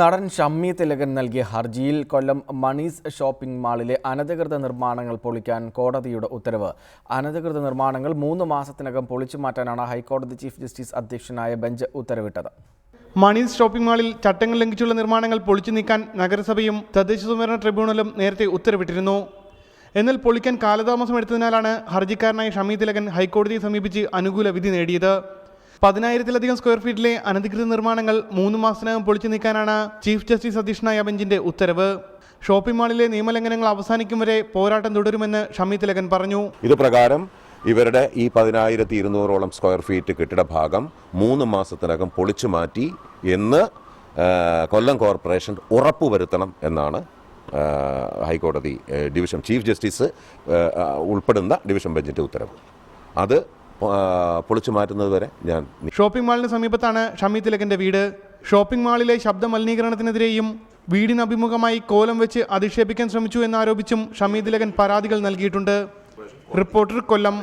നടൻ ഷമ്മി തിലകൻ നൽകിയ ഹർജിയിൽ കൊല്ലം മണീസ് ഷോപ്പിംഗ് മാളിലെ അനധികൃത നിർമ്മാണങ്ങൾ പൊളിക്കാൻ കോടതിയുടെ ഉത്തരവ്. അനധികൃത നിർമ്മാണങ്ങൾ മൂന്ന് മാസത്തിനകം പൊളിച്ചു മാറ്റാനാണ് ഹൈക്കോടതി ചീഫ് ജസ്റ്റിസ് അധ്യക്ഷനായ ബെഞ്ച് ഉത്തരവിട്ടത്. മണീസ് ഷോപ്പിംഗ് മാളിൽ ചട്ടങ്ങൾ ലംഘിച്ചുള്ള നിർമ്മാണങ്ങൾ പൊളിച്ചു നീക്കാൻ നഗരസഭയും തദ്ദേശ സ്വയംഭരണ ട്രിബ്യൂണലും നേരത്തെ ഉത്തരവിട്ടിരുന്നു. എന്നാൽ പൊളിക്കാൻ കാലതാമസം എടുത്തതിനാലാണ് ഹർജിക്കാരനായ ഷമി തിലകൻ ഹൈക്കോടതിയെ സമീപിച്ച് അനുകൂല വിധി നേടിയത്. പതിനായിരത്തിലധികം സ്ക്വയർ ഫീറ്റിലെ അനധികൃത നിർമ്മാണങ്ങൾ മൂന്ന് മാസത്തിനകം പൊളിച്ചു നീക്കാനാണ് ചീഫ് ജസ്റ്റിസ് അധ്യക്ഷനായ ബെഞ്ചിന്റെ ഉത്തരവ്. ഷോപ്പിംഗ് മാളിലെ നിയമലംഘനങ്ങൾ അവസാനിക്കും വരെ പോരാട്ടം തുടരുമെന്ന് ഷമി തിലകൻ പറഞ്ഞു. ഇത് പ്രകാരം ഇവരുടെ ഈ പതിനായിരത്തി ഇരുന്നൂറോളം സ്ക്വയർ ഫീറ്റ് കെട്ടിട ഭാഗം മൂന്ന് മാസത്തിനകം പൊളിച്ചു മാറ്റി എന്ന് കൊല്ലം കോർപ്പറേഷൻ ഉറപ്പുവരുത്തണം എന്നാണ് ഹൈക്കോടതി ഡിവിഷൻ ചീഫ് ജസ്റ്റിസ് ഉൾപ്പെടുന്ന ഡിവിഷൻ ബെഞ്ചിന്റെ ഉത്തരവ്. അത് പൊളിച്ചു മാറ്റുന്നത് വരെ ഞാൻ ഷോപ്പിംഗ് മാളിന് സമീപത്താണ് ഷമി തിലകന്റെ വീട്. ഷോപ്പിംഗ് മാളിലെ ശബ്ദ മലിനീകരണത്തിനെതിരെയും വീടിനഭിമുഖമായി കോലം വെച്ച് അധിക്ഷേപിക്കാൻ ശ്രമിച്ചു എന്നാരോപിച്ചും ഷമി തിലകൻ പരാതികൾ നൽകിയിട്ടുണ്ട്. റിപ്പോർട്ടർ കൊല്ലം.